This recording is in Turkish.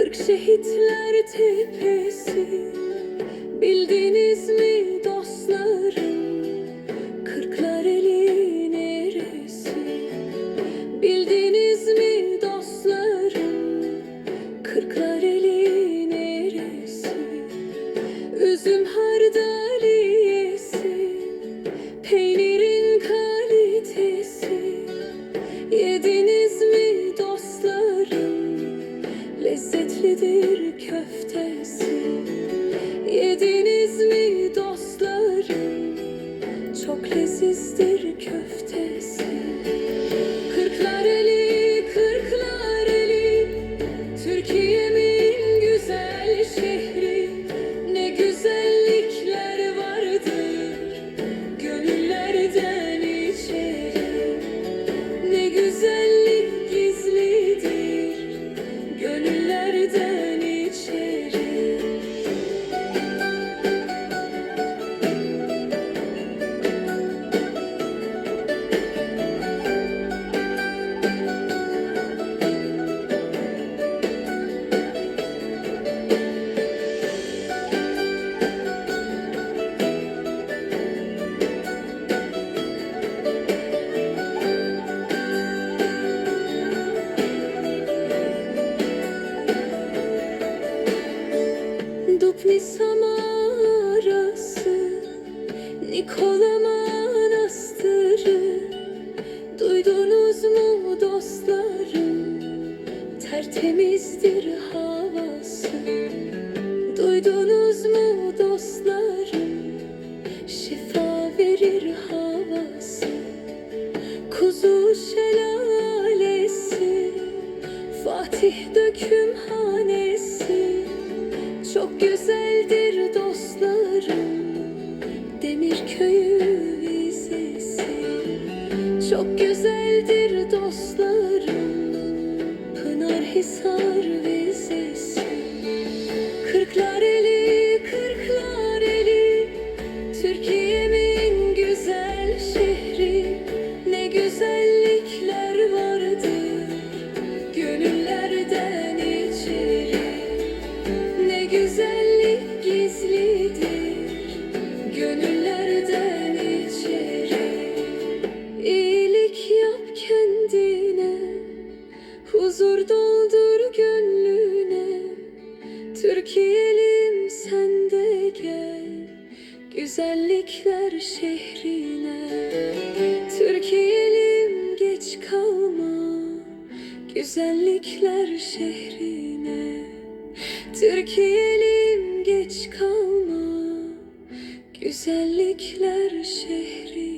Kırk şehitler tepesi. Bildiniz mi dostlarım? Kırklar eli neresi? Bildiniz mi dostlarım? Kırklar nedir köftesi? Kupi Samarası Nikola Manastırı. Duydunuz mu dostlarım? Tertemizdir havası. Duydunuz mu dostlarım? Şifa verir havası. Kuzu şelalesi Fatih dökür Çok güzeldir dostlarım. Güller şehrine Türkiye'lim geç kalma. Güzellikler şehrine Türkiye'lim geç kalma. Güzellikler şehrine.